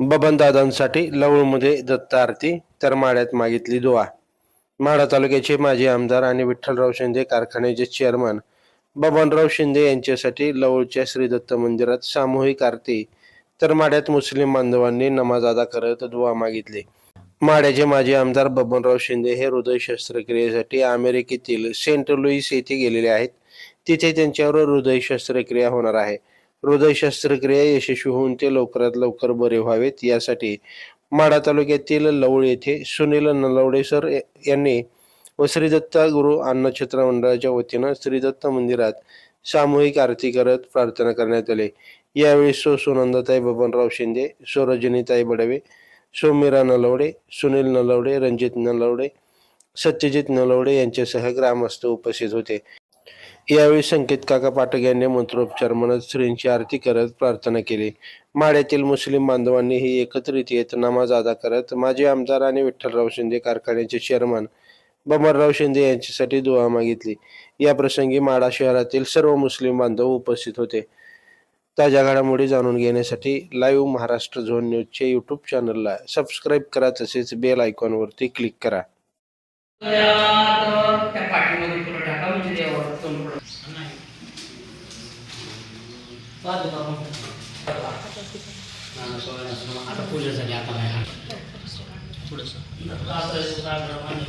बबनदादांसाठी लवळमध्ये दत्त आरती तर माड्यात मागितली दुवा माढा तालुक्याचे माजी आमदार आणि विठ्ठलराव शिंदे कारखान्याचे चेअरमन बबनराव शिंदे यांच्यासाठी लवळच्या श्री दत्त मंदिरात सामूहिक आरती तर माड्यात मुस्लिम बांधवांनी नमाज अदा करत दुवा मागितली. माड्याचे माजी आमदार बबनराव शिंदे हे हृदय शस्त्रक्रियेसाठी अमेरिकेतील सेंट लुईस येथे गेलेले आहेत. तिथे त्यांच्यावर हृदय शस्त्रक्रिया होणार आहे. हृदय शस्त्रक्रिया यशस्वी होऊन ते लवकरात लवकर बरे व्हावेत. यासाठी माढा तालुक्यातील लवळ येथे सुनील नलवडे सर यांनी व श्रीदत्त गुरु अन्नक्षेत्र मंडळाच्या वतीनं श्रीदत्त मंदिरात सामूहिक आरती करत प्रार्थना करण्यात आली. यावेळी सो सुनंदाताई बबनराव शिंदे सोरजनीताई बडवे सौमीरा नलवडे सुनील नलवडे रणजित नलवडे सत्यजित नलवडे यांच्यासह ग्रामस्थ उपस्थित होते. यावेळी संकेत काका पाठक यांनी मंत्रोपचार म्हणत श्रींची आरती करत प्रार्थना केली. माड्यातील मुस्लिम बांधवांनीही एकत्रित येत नमाज अदा करत माजी आमदार आणि विठ्ठलराव शिंदे कारखान्याचे चेअरमन बमरराव शिंदे यांच्यासाठी दुआ मागितली. या प्रसंगी माडा शहरातील सर्व मुस्लिम बांधव उपस्थित होते. ताज्या घडामोडी जाणून घेण्यासाठी लाईव्ह महाराष्ट्र झोन न्यूजचे यूट्यूब चॅनलला सबस्क्राईब करा तसेच बेल आयकॉनवरती क्लिक करा. आता पूजा झाली आता नाही थोडंसं असं जागरण